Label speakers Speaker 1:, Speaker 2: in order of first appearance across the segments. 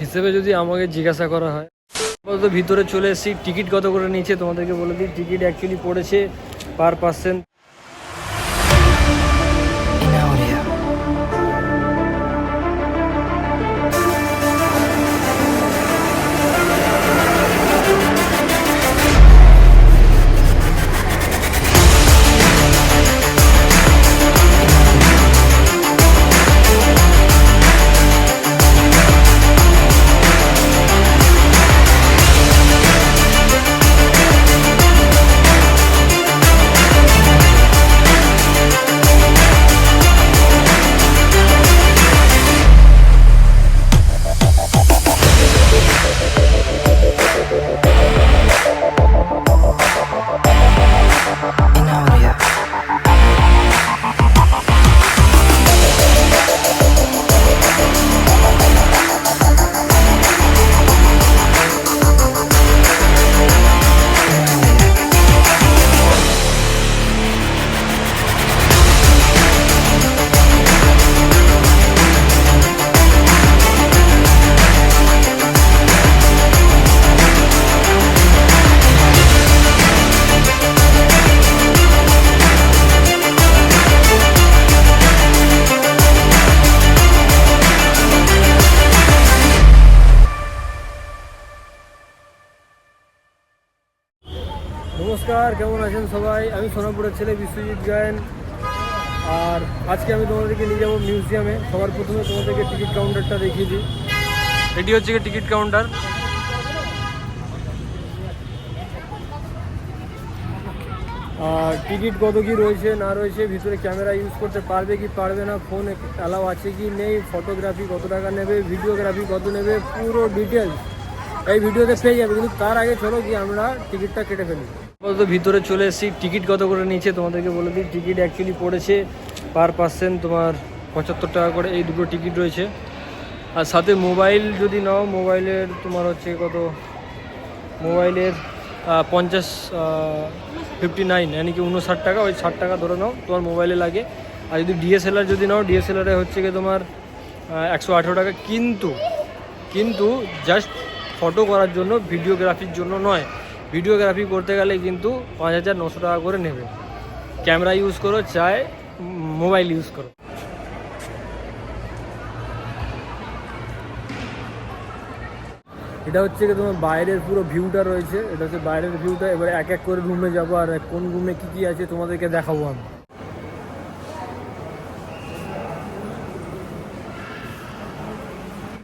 Speaker 1: হিসেবে যদি আমাকে জিজ্ঞাসা করা হয়। ভিতরে চলে এসেছি। টিকিট কত করে নিয়েছে তোমাদেরকে বলে দিই। টিকিট অ্যাকচুয়ালি পড়েছে পার পার্সেন্ট আছেন সবাই। আমি সোনাপুরের ছেলে বিশ্বজিৎ গায়ন। আর আজকে আমি তোমাদেরকে নিয়ে যাব মিউজিয়ামে। সবার প্রথমে তোমাদেরকে টিকিট কাউন্টারটা দেখিয়ে দিই। এটি হচ্ছে গিয়ে টিকিট কাউন্টার? আর টিকিট কত কি রয়েছে না রয়েছে ভিতরে ক্যামেরা ইউজ করতে পারবে কি পারবে না ফোন অ্যালাউ আছে কি নেই ফটোগ্রাফি কত টাকা নেবে ভিডিওগ্রাফি কত নেবে পুরো ডিটেলস এই ভিডিওতে পেয়ে যাবে। কিন্তু তার আগে চলো কি আমরা টিকিটটা কেটে ফেলি। আপাতত ভিতরে চলে এসেছি। টিকিট কত করে নিয়েছে তোমাদেরকে বলে দিই। টিকিট অ্যাকচুয়ালি পড়েছে পার পার্সেন্ট তোমার পঁচাত্তর টাকা করে। এই দুটো টিকিট রয়েছে। আর সাথে মোবাইল যদি নাও, মোবাইলের তোমার হচ্ছে কত? মোবাইলের পঞ্চাশ ফিফটি নাইন মানে কি উনষাট টাকা? ওই ষাট টাকা ধরে নাও, তোমার মোবাইলে লাগে। আর যদি ডিএসএলআর যদি নাও ডিএসএলআরে হচ্ছে কি তোমার একশো আঠেরো টাকা। কিন্তু কিন্তু জাস্ট ফটো করার জন্য ভিডিওগ্রাফির জন্য নয়। ভিডিওগ্রাফি করতে গেলে কিন্তু পাঁচ হাজার নশো টাকা করে নেবে। ক্যামেরা ইউজ করো চাই মোবাইল ইউজ করো। এটা হচ্ছে তোমার বাইরের পুরো ভিউটা রয়েছে। এটা হচ্ছে বাইরের ভিউটা এবার এক এক করে রুমে যাব আর কোন রুমে কি কি আছে তোমাদেরকে দেখাবো আমি।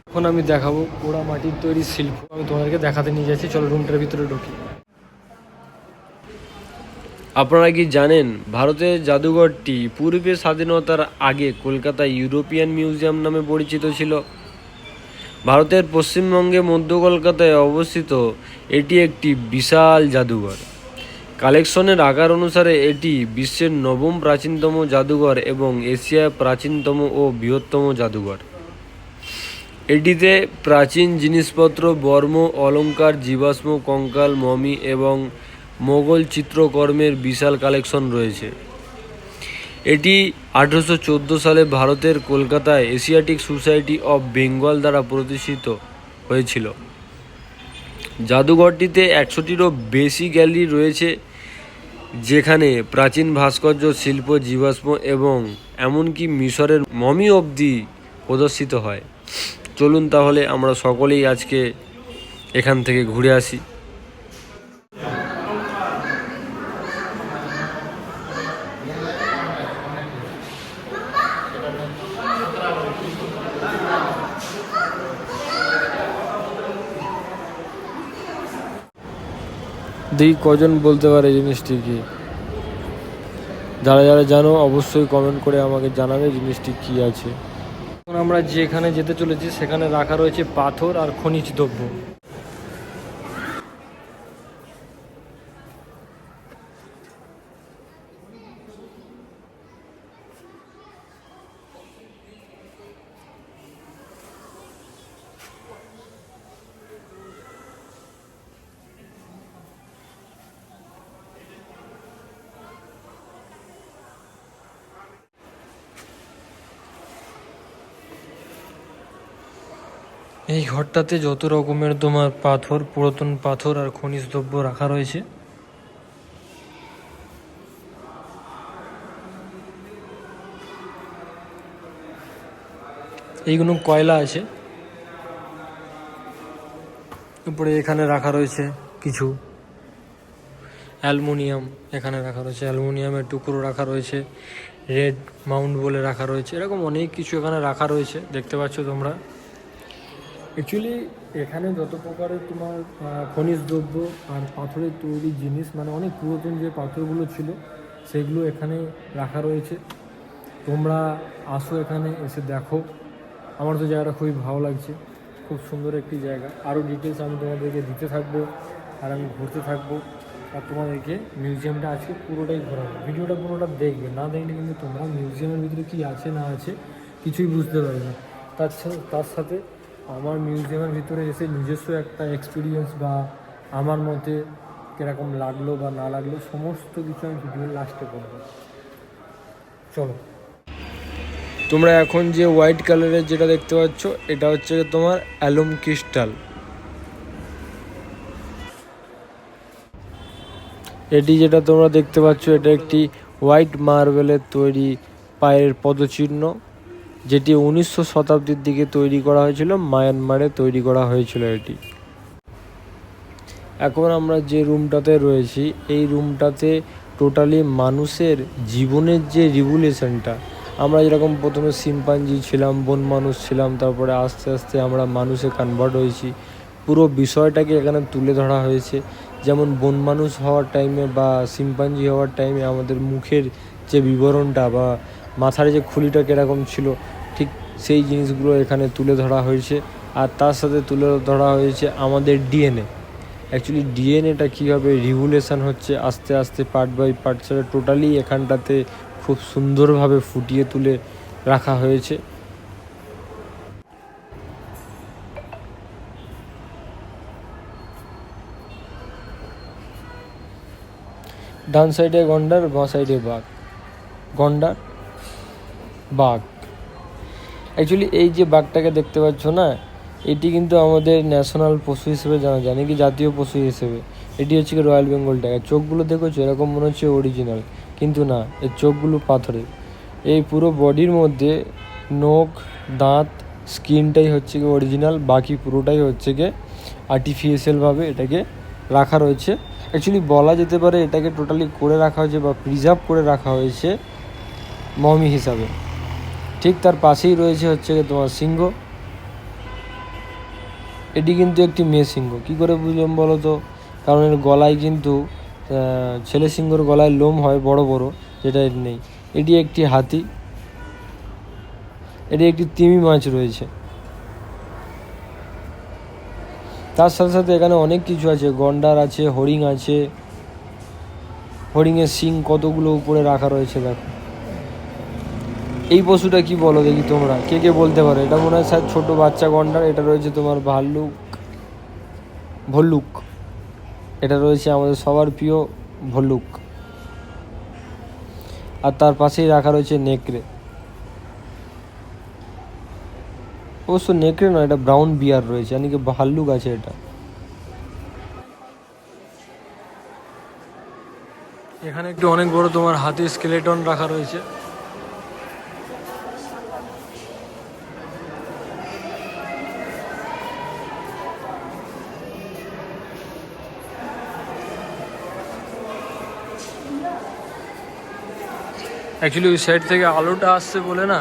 Speaker 1: এখন আমি দেখাবো পোড়া মাটির তৈরি শিল্প। আমি তোমাদেরকে দেখাতে নিয়ে যাচ্ছি। চলো রুমটার ভিতরে ঢুকি।
Speaker 2: আপনারা কি জানেন ভারতের জাদুঘরটি পূর্বে স্বাধীনতার আগে কলকাতা ইউরোপিয়ান মিউজিয়াম নামে পরিচিত ছিল। ভারতের পশ্চিমবঙ্গে মধ্য কলকাতায় অবস্থিত এটি একটি বিশাল জাদুঘর। কালেকশনের আকার অনুসারে এটি বিশ্বের নবম প্রাচীনতম জাদুঘর এবং এশিয়ার প্রাচীনতম ও বৃহত্তম জাদুঘর। এটিতে প্রাচীন জিনিসপত্র, বর্ম অলঙ্কার জীবাশ্ম, কঙ্কাল, মমি এবং মোগল চিত্রকর্মের বিশাল কালেকশন রয়েছে। এটি আঠেরোশো চোদ্দ সালে ভারতের কলকাতায় এশিয়াটিক সোসাইটি অফ বেঙ্গল দ্বারা প্রতিষ্ঠিত হয়েছিল। জাদুঘরটিতে একশোটিরও বেশি গ্যালারি রয়েছে, যেখানে প্রাচীন ভাস্কর্য, শিল্প, জীবাশ্ম এবং এমনকি মিশরের মমি অবধি প্রদর্শিত হয়। চলুন তাহলে আমরা সকলেই আজকে এখান থেকে ঘুরে আসি।
Speaker 1: দেখি কজন বলতে পারে জিনিসটি কি? যারা যারা জানো, অবশ্যই কমেন্ট করে আমাকে জানাবে জিনিসটি কি আছে। এখন আমরা যেখানে যেতে চলেছি, সেখানে রাখা রয়েছে পাথর আর খনিজ দ্রব্য।
Speaker 3: ঘরটাতে যত রকমের তোমার পাথর, পুরাতন পাথর আর খনিজ দ্রব্য রাখা রয়েছে। এইগুলো কয়লা আছে। উপরে এখানে রাখা রয়েছে কিছু। অ্যালুমিনিয়াম এখানে রাখা রয়েছে। অ্যালুমিনিয়ামের টুকরো রাখা রয়েছে। রেড মাউন্ট বলে রাখা রয়েছে। এরকম অনেক কিছু এখানে রাখা রয়েছে। দেখতে পাচ্ছ তোমরা। অ্যাকচুয়ালি এখানে যত প্রকারের তোমার খনিজ দ্রব্য আর পাথরের তৈরি জিনিস মানে অনেক পুরাতন যে পাথরগুলো ছিল, সেগুলো এখানে রাখা রয়েছে। তোমরা আসো এখানে, এসে দেখো। আমার তো জায়গাটা খুবই ভালো লাগছে। খুব সুন্দর একটি জায়গা। আরও ডিটেলস আমি তোমাদেরকে দিতে থাকব আর আমি ঘুরতে থাকব। আর তোমাদেরকে মিউজিয়ামটা আজকে পুরোটাই ঘোরাবো। ভিডিওটা পুরোটা দেখবে। না দেখলে কিন্তু তোমরা মিউজিয়ামের ভিতরে কী আছে, না আছে, কিছুই বুঝতে পারবে না। তার সাথে তার সাথে আমার মিউজিয়ামের ভিতরে এসে নিজস্ব একটা এক্সপিরিয়েন্স বা আমার মতে কীরকম লাগল বা না লাগল, সমস্ত কিছু আমি ভিডিওর লাস্টে করব চলো।
Speaker 1: তোমরা এখন যে হোয়াইট কালারের যেটা দেখতে পাচ্ছ, এটা হচ্ছে তোমার অ্যালুম ক্রিস্টাল এটি যেটা তোমরা দেখতে পাচ্ছ, এটা একটি হোয়াইট মার্বেলের তৈরি পায়ের পদচিহ্ন। যেটি উনিশশো শতাব্দীর দিকে তৈরি করা হয়েছিল, মায়ানমারে তৈরি করা হয়েছিল এটি। এখন আমরা যে রুমটাতে রয়েছি, এই রুমটাতে টোটালি মানুষের জীবনের যে রিভুলেশনটা, আমরা যেরকম প্রথমে সিম্পাঞ্জি ছিলাম, বন মানুষ ছিলাম, তারপরে আস্তে আস্তে আমরা মানুষে কনভার্ট হয়েছি। পুরো বিষয়টাকে এখানে তুলে ধরা হয়েছে। যেমন বন মানুষ হওয়ার টাইমে বা সিম্পাঞ্জি হওয়ার টাইমে আমাদের মুখের যে বিবরণটা বা মাথার যে খুলিটা কীরকম ছিল, ঠিক সেই জিনিসগুলো এখানে তুলে ধরা হয়েছে। আর তার সাথে তুলে ধরা হয়েছে আমাদের ডিএনএ অ্যাকচুয়ালি ডিএনএটা কীভাবে রিভুলেশন হচ্ছে, আস্তে আস্তে পার্ট বাই পার্ট সেটা টোটালি এখানটাতে খুব সুন্দরভাবে ফুটিয়ে তুলে রাখা হয়েছে। ডান সাইডে গন্ডার, বাঁ সাইডে বাঘ। গন্ডার বাঘ। অ্যাকচুয়ালি এই যে বাঘটাকে দেখতে পাচ্ছ না, এটি কিন্তু আমাদের ন্যাশনাল পশু হিসেবে জানা যায়, নাকি জাতীয় পশু হিসেবে। এটি হচ্ছে রয়্যাল বেঙ্গল টাইগার চোখগুলো দেখেছ? এরকম মনে হচ্ছে অরিজিনাল কিন্তু না, এর চোখগুলো পাথরের। এই পুরো বডির মধ্যে নখ, দাঁত স্কিনটাই হচ্ছে কি অরিজিনাল বাকি পুরোটাই হচ্ছে গিয়ে আর্টিফিশিয়ালভাবে এটাকে রাখা রয়েছে। অ্যাকচুয়ালি বলা যেতে পারে এটাকে টোটালি করে রাখা হয়েছে বা প্রিজার্ভ করে রাখা হয়েছে মমি হিসাবে। ঠিক তার পাশেই রয়েছে হচ্ছে তোমার সিংহ। এটি কিন্তু একটি মেয়ে সিংহ। কী করে বুঝলাম বলো তো? কারণ এর গলায় কিন্তু ছেলে সিংহর গলায় লোম হয় বড় বড়, যেটা এর নেই। এটি একটি হাতি। এটি একটি তিমি মাছ রয়েছে। তার সাথে সাথে এখানে অনেক কিছু আছে। গন্ডার আছে, হরিণ আছে। হরিণের শিং কতগুলো উপরে রাখা রয়েছে দেখো। এই পশুটা কি বলো দেখি তোমরা? কে কে বলতে পারো? এটা মনে হয় স্যার ছোটো বাচ্চা গন্ডার, এটা রয়েছে তোমার ভাল্লুক, ভল্লুক। এটা রয়েছে আমাদের সবার প্রিয় ভল্লুক। আর তার পাশেই রাখা রয়েছে নেকড়ে। অবশ্য নেকড়ে নয়, এটা ব্রাউন বিয়ার রয়েছে মানে কি ভাল্লুক আছে এটা।
Speaker 3: এখানে একটু অনেক বড় তোমার হাতির স্কেলেটন রাখা রয়েছে। অ্যাকচুয়ালি ওই সাইড থেকে আলোটা আসছে বলে না,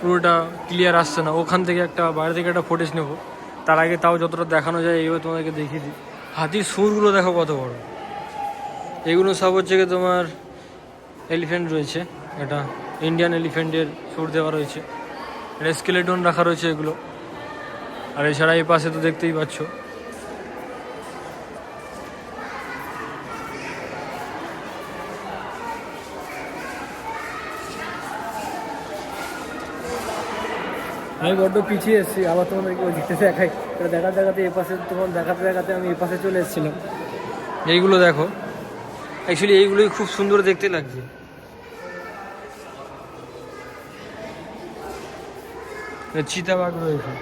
Speaker 3: পুরোটা ক্লিয়ার আসছে না। ওখান থেকে একটা, বাইরে থেকে একটা ফুটেজ নেব। তার আগে তাও যতটা দেখানো যায়, এইভাবে তোমাদেরকে দেখিয়ে দিই। হাতির সুরগুলো দেখো কত বড়। এগুলো সব হচ্ছে গিয়ে তোমার এলিফ্যান্ট রয়েছে। এটা ইন্ডিয়ান এলিফ্যান্টের সুর দেওয়া রয়েছে। এটা স্কেলেটন রাখা রয়েছে এগুলো। আর এছাড়া এই পাশে তো দেখতেই পাচ্ছ। আমি বড্ড পিছিয়ে এসেছি, আবার তোমাদেরকে ওই দিকতে দেখাই। দেখাতে দেখাতে এ পাশে তোমার দেখাতে দেখাতে আমি এ পাশে চলে এসেছিলাম। এইগুলো দেখো। অ্যাকচুয়ালি এইগুলোই খুব সুন্দর দেখতে লাগছে। চিতাবাঘ রয়েছে।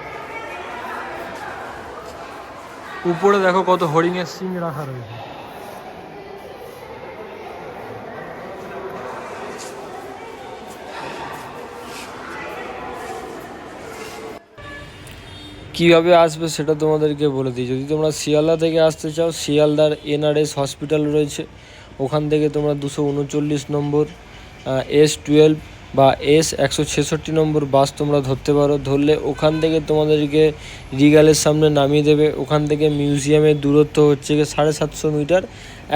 Speaker 3: উপরে দেখো কত হরিণের সিং রাখা রয়েছে।
Speaker 1: কীভাবে আসবে সেটা তোমাদেরকে বলে দিই। যদি তোমরা শিয়ালদা থেকে আসতে চাও, শিয়ালদার এনআরএস হসপিটাল রয়েছে। ওখান থেকে তোমরা দুশো উনচল্লিশ নম্বর এস টুয়েলভ বা এস একশো ছেষট্টি নম্বর বাস তোমরা ধরতে পারো। ধরলে ওখান থেকে তোমাদেরকে রিগালের সামনে নামিয়ে দেবে। ওখান থেকে মিউজিয়ামের দূরত্ব হচ্ছে গিয়ে সাড়ে সাতশো মিটার।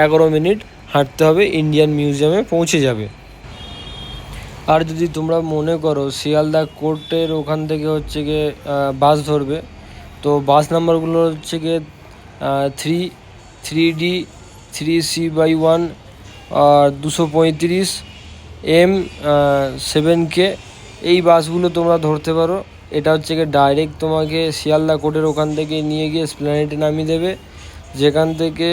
Speaker 1: এগারো মিনিট হাঁটতে হবে, ইন্ডিয়ান মিউজিয়ামে পৌঁছে যাবে। আর যদি তোমরা মনে করো, শিয়ালদা কোর্টের ওখান থেকে হচ্ছে গিয়ে বাস ধরবে তো বাস নাম্বারগুলো হচ্ছে গিয়ে three three D three C by one আর দুশো পঁয়ত্রিশ এম সেভেন কে এই বাসগুলো তোমরা ধরতে পারো। এটা হচ্ছে গিয়ে ডাইরেক্ট তোমাকে শিয়ালদা কোর্টের ওখান থেকে নিয়ে গিয়ে স্প্ল্যানেটে নামিয়ে দেবে। যেখান থেকে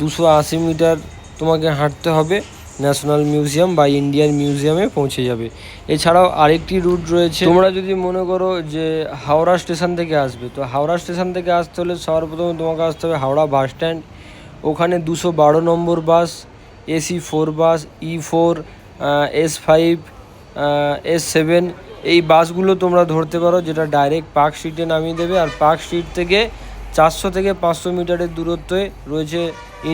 Speaker 1: দুশো আশি মিটার তোমাকে হাঁটতে হবে। ন্যাশনাল মিউজিয়াম বা ইন্ডিয়ান মিউজিয়ামে পৌঁছে যাবে। এছাড়াও আরেকটি রুট রয়েছে। তোমরা যদি মনে করো যে হাওড়া স্টেশন থেকে আসবে, তো হাওড়া স্টেশন থেকে আসতে হলে সর্বপ্রথমে তোমাকে আসতে হবে হাওড়া বাস স্ট্যান্ড। ওখানে দুশো বারো নম্বর bus, AC four bus, E four S five S seven. এই বাসগুলো তোমরা ধরতে পারো, যেটা ডাইরেক্ট পার্ক স্ট্রিটে নামিয়ে দেবে। আর পার্ক স্ট্রিট থেকে চারশো থেকে পাঁচশো মিটারের দূরত্বে রয়েছে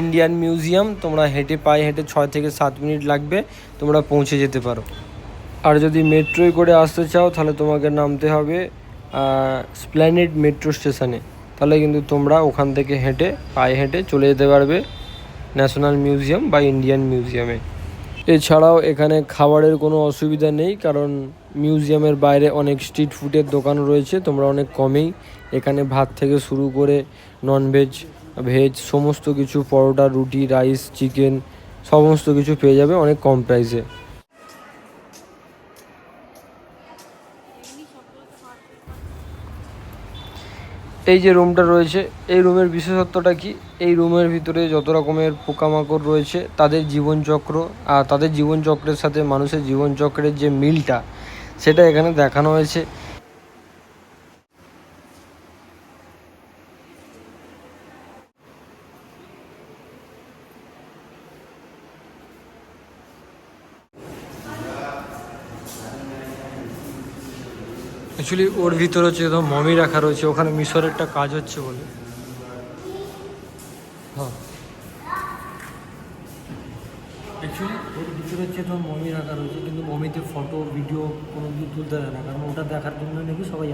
Speaker 1: ইন্ডিয়ান মিউজিয়াম তোমরা হেঁটে পায়ে হেঁটে ছয় থেকে সাত মিনিট লাগবে, তোমরা পৌঁছে যেতে পারো। আর যদি মেট্রোয় করে আসতে চাও, তাহলে তোমাকে নামতে হবে স্প্ল্যানেড মেট্রো স্টেশনে তাহলে কিন্তু তোমরা ওখান থেকে হেঁটে, পায়ে হেঁটে চলে যেতে পারবে ন্যাশনাল মিউজিয়াম বা ইন্ডিয়ান মিউজিয়ামে এছাড়াও এখানে খাবারের কোনো অসুবিধা নেই, কারণ মিউজিয়ামের বাইরে অনেক স্ট্রিট ফুডের দোকান রয়েছে, তোমরা অনেক কমেই এখানে ভাত থেকে শুরু করে ননভেজ ভেজ সমস্ত কিছু, পরোটা, রুটি রাইস চিকেন সমস্ত কিছু পেয়ে যাবে অনেক কম প্রাইসে এই যে রুমটা রয়েছে, এই রুমের বিশেষত্বটা কি? এই রুমের ভিতরে যত রকমের পোকামাকড় রয়েছে, তাদের জীবনচক্র আর তাদের জীবনচক্রের সাথে মানুষের জীবনচক্রের যে মিলটা, সেটা এখানে দেখানো হয়েছে।
Speaker 3: অ্যাকচুয়ালি ওর ভিতরে হচ্ছে একদম মমি রাখা রয়েছে, ওখানে মিশরের একটা কাজ হচ্ছে বলে। হ্যাঁ। অ্যাকচুয়ালি ওর ভিতরে হচ্ছে তোমার মমি রাখা রয়েছে, কিন্তু মমিতে ফটো ভিডিও কোনো কিছু তুলতে দেয় না, কারণ ওটা দেখার জন্য নাকি সবাই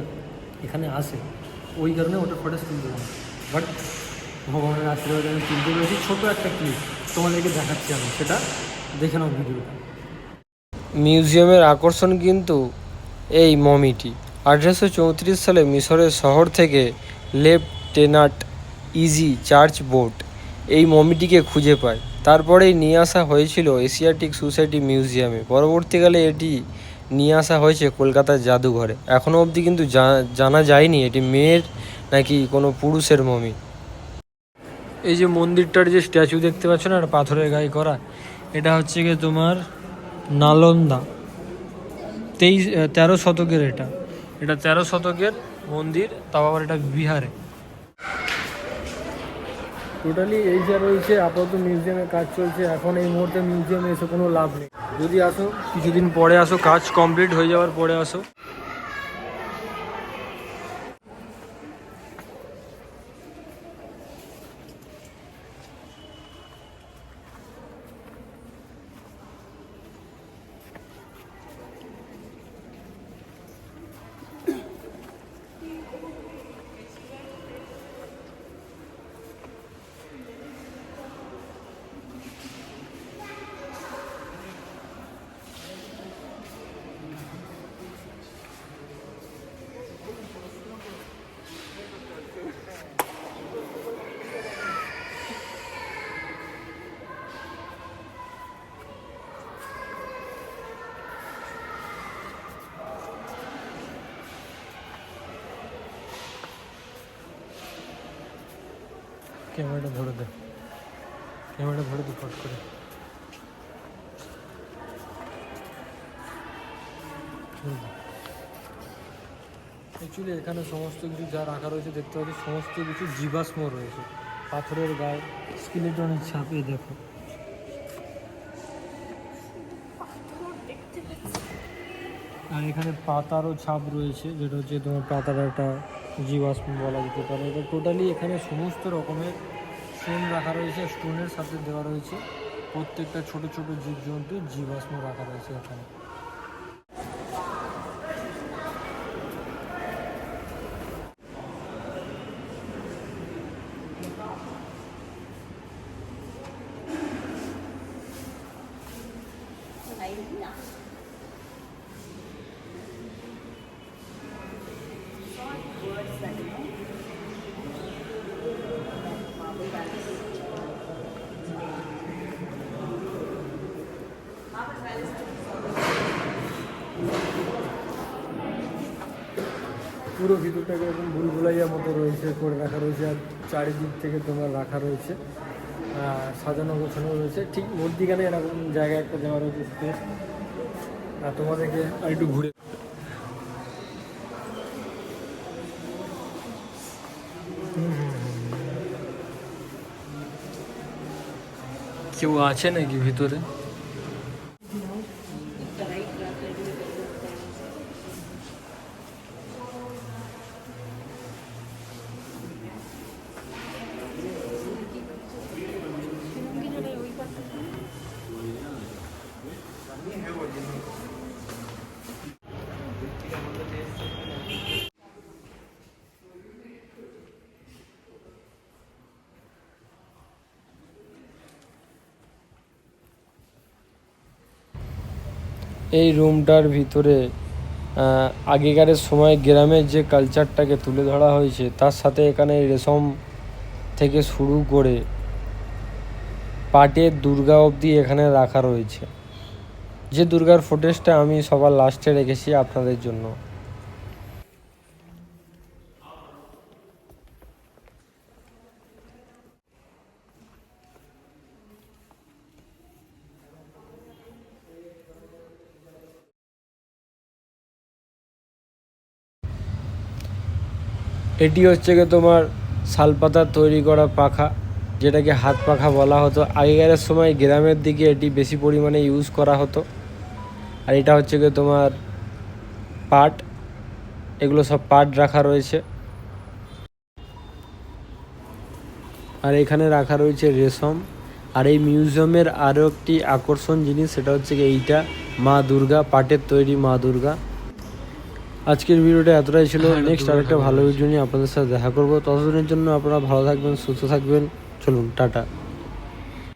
Speaker 3: এখানে আসে। ওই কারণে ওটা ফটো তুলতে দেয় বাট ভগবানের আশীর্বাদ আমি তুলতে পেরেছি। ছোটো একটা ক্লিপ তোমাদেরকে দেখাচ্ছি আমি, সেটা দেখে নাও ভিডিওটা।
Speaker 1: মিউজিয়ামের আকর্ষণ কিন্তু এই মমিটি। আঠেরোশো চৌত্রিশ সালে মিশরের শহর থেকে লেফটেনান্ট ইজি চার্চ বোট এই মমিটিকে খুঁজে পায়। তারপরেই নিয়ে আসা হয়েছিল এশিয়াটিক সোসাইটি মিউজিয়ামে। পরবর্তীকালে এটি নিয়ে আসা হয়েছে কলকাতার জাদুঘরে। এখনও অবধি কিন্তু জানা যায়নি এটি মেয়ের নাকি কোনো পুরুষের মমি।
Speaker 3: এই যে মন্দিরটার যে স্ট্যাচু দেখতে পাচ্ছ না পাথরের গায়ে করা, এটা হচ্ছে গিয়ে তোমার নালন্দা। তেইশ, তেরো শতকের এটা। এটা তেরো শতকের মন্দির তাও আবার এটা বিহারে। টোটালি এই যে রয়েছে আপাতত মিউজিয়ামে কাজ চলছে। এখন এই মুহূর্তে মিউজিয়ামে এসে কোনো লাভ নেই। যদি আসো কিছুদিন পরে আসো কাজ কমপ্লিট হয়ে যাওয়ার পরে আসো। ক্যামেরাটা ধরে দে। ক্যামেরাটা ধরে দে ফট করে।
Speaker 1: অ্যাকচুয়ালি এখানে সমস্ত কিছু যা রাখা রয়েছে দেখতে পাচ্ছি, সমস্ত কিছু জীবাশ্ম রয়েছে। পাথরের গায়ে, স্কিলেটনের ছাপে দেখো। আর এখানে পাতারও ছাপ রয়েছে, যেটা হচ্ছে তোমার পাতার একটা জীবাশ্ম বলা যেতে পারে। এটা টোটালি এখানে সমস্ত রকমের স্টোন রাখা রয়েছে স্টোনের সাথে দেওয়া রয়েছে। প্রত্যেকটা ছোট ছোট জীবজন্তু জীবাশ্ম রাখা রয়েছে এখানে। পুরো ভিতরটাকে এরকম ভুলভুলাইয়া মতো রয়েছে, করে রাখা রয়েছে, আর চারিদিক থেকে তোমার রাখা রয়েছে সাজানো গোছানো রয়েছে। ঠিক মধ্যিখানে এরকম জায়গায় একটা দেওয়া রয়েছে স্পেস আর তোমাদেরকে আর একটু ঘুরে কেউ আছে নাকি ভিতরে? এই রুমটার ভিতরে আগেকার আগেকারের সময় গ্রামের যে কালচারটাকে তুলে ধরা হয়েছে, তার সাথে এখানে রেশম থেকে শুরু করে পাটের দুর্গা অবধি এখানে রাখা রয়েছে। যে দুর্গার ফুটেজটা আমি সবার লাস্টে রেখেছি আপনাদের জন্য। এটি হচ্ছে গিয়ে তোমার শালপাতার তৈরি করা পাখা, যেটাকে হাত পাখা বলা হতো। আগেকারের সময় গ্রামের দিকে এটি বেশি পরিমাণে ইউজ করা হতো। আর এটা হচ্ছে গিয়ে তোমার পাট, এগুলো সব পাট রাখা রয়েছে। আর এখানে রাখা রয়েছে রেশম। আর এই মিউজিয়ামের আরও একটি আকর্ষণ জিনিস, সেটা হচ্ছে গিয়ে এইটা মা দুর্গা, পাটের তৈরি মা দুর্গা। আজকের ভিডিওটা এতটাই ছিল। নেক্সট আরেকটা ভালো ভিডিও নিয়ে আপনাদের সাথে দেখা করব। ততদিনের জন্য আপনারা ভালো থাকবেন সুস্থ থাকবেন। চলুন টাটা।